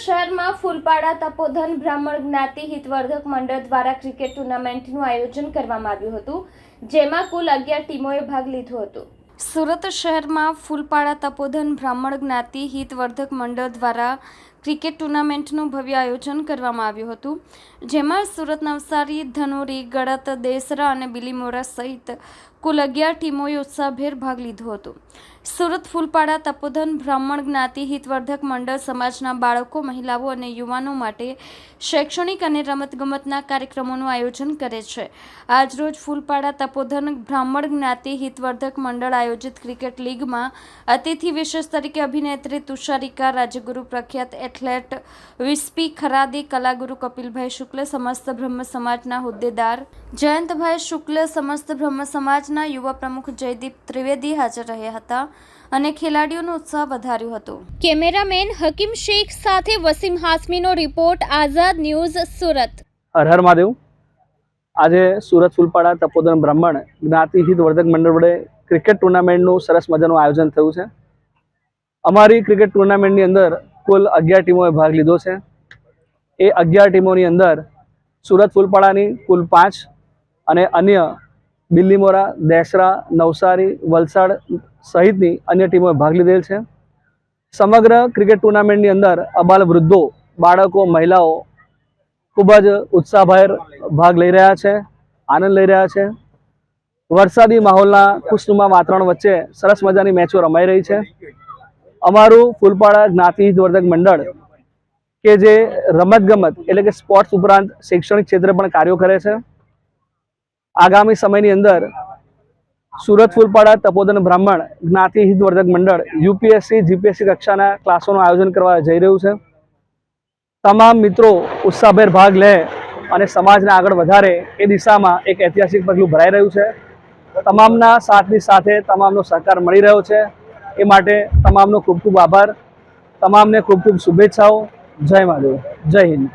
શહેરમાં ફૂલપાડા, તપોધન, બ્રાહ્મણ જ્ઞાતિ, હિતવર્ધક મંડળ દ્વારા ક્રિકેટ ટુર્નામેન્ટનું આયોજન કરવામાં આવ્યું હતું, જેમાં કુલ અગિયાર ટીમોએ ભાગ લીધો હતો. સુરત શહેરમાં ફૂલપાડા, તપોધન, બ્રાહ્મણ જ્ઞાતિ, હિતવર્ધક મંડળ દ્વારા ક્રિકેટ ટુર્નામેન્ટનું ભવ્ય આયોજન કરવામાં આવ્યું હતું. જેમાં સુરત નવસારી, ધનુરી, ગળત, દેસરા અને બિલીમોરા સહિત કુલ અગિયાર ટીમોએ ઉત્સાહભેર ભાગ લીધો હતો. સુરત ફૂલપાડા, તપોધન, બ્રાહ્મણ જ્ઞાતિ હિતવર્ધક મંડળ સમાજના બાળકો, મહિલાઓ અને યુવાનો માટે શૈક્ષણિક અને રમતગમતના કાર્યક્રમોનું આયોજન કરે છે. આજરોજ ફૂલપાડા, તપોધન, બ્રાહ્મણ જ્ઞાતિ હિતવર્ધક મંડળ આયોજિત ક્રિકેટ લીગમાં અતિથિ વિશેષ તરીકે અભિનેત્રી તુષારિકા, રાજગુરુ પ્રખ્યાત એથ્લેટ વિસ્પી ખરાદી કલાગુરુ કપિલભાઈ શુક્લ સમસ્ત બ્રહ્મ સમાજના હોદ્દેદાર. જયંતભાઈ શુક્લ સમસ્ત બ્રહ્મ સમાજના યુવા પ્રમુખ જયદીપ ત્રિવેદી હાજર રહ્યા હતા અને ખેલાડીઓનો ઉત્સાહ વધાર્યો હતો. કેમેરામેન હકીમ શેખ સાથે વસીમ હાસમીનો રિપોર્ટ આઝાદ ન્યૂઝ સુરત. હર હર મહાદેવ. આજે સુરત ફૂલપાડા તપોદન બ્રાહ્મણ જ્ઞાતિ હિત વર્ધક મંડળ વડે ક્રિકેટ ટુર્નામેન્ટનું સરસ મજાનું આયોજન થયું છે. અમારી ક્રિકેટ ટુર્નામેન્ટની અંદર કુલ અગિયાર ટીમોએ ભાગ લીધો છે. એ અગિયાર ટીમોની અંદર સુરત ફૂલપાડાની કુલ પાંચ અને અન્ય બિલ્લીમોરા દેસરા, નવસારી, વલસાડ સહિતની અન્ય ટીમોએ ભાગ લીધેલ છે. સમગ્ર ક્રિકેટ ટુર્નામેન્ટની અંદર અબાલ વૃદ્ધો, બાળકો, મહિલાઓ ખૂબ જ ઉત્સાહભેર ભાગ લઈ રહ્યા છે, આનંદ લઈ રહ્યા છે. વરસાદી માહોલના ખુશનુમા વાતાવરણ વચ્ચે સરસ મજાની મેચો રમાઈ રહી છે. અમારું ફૂલપાડા જ્ઞાતિ હિતવર્ધક મંડળ કે જે રમતગમત એટલે કે સ્પોર્ટ્સ ઉપરાંત શૈક્ષણિક ક્ષેત્રે પણ કાર્યો કરે છે. આગામી સમયની અંદર સુરત ફૂલપાડા તપોદન બ્રાહ્મણ જ્ઞાતિ હિતવર્ધક મંડળ યુપીએસસી, જીપીએસસી કક્ષાના ક્લાસોનું આયોજન કરવા જઈ રહ્યું છે. તમામ મિત્રો ઉત્સાહભેર ભાગ લે અને સમાજને આગળ વધારે એ દિશામાં એક ઐતિહાસિક પગલું ભરાઈ રહ્યું છે. તમામના સાથની સાથે તમામનો સહકાર મળી રહ્યો છે. એ માટે તમામનો ખૂબ ખૂબ આભાર. તમામને ખૂબ ખૂબ શુભેચ્છાઓ. જય મહાદેવ. જય હિન્દ.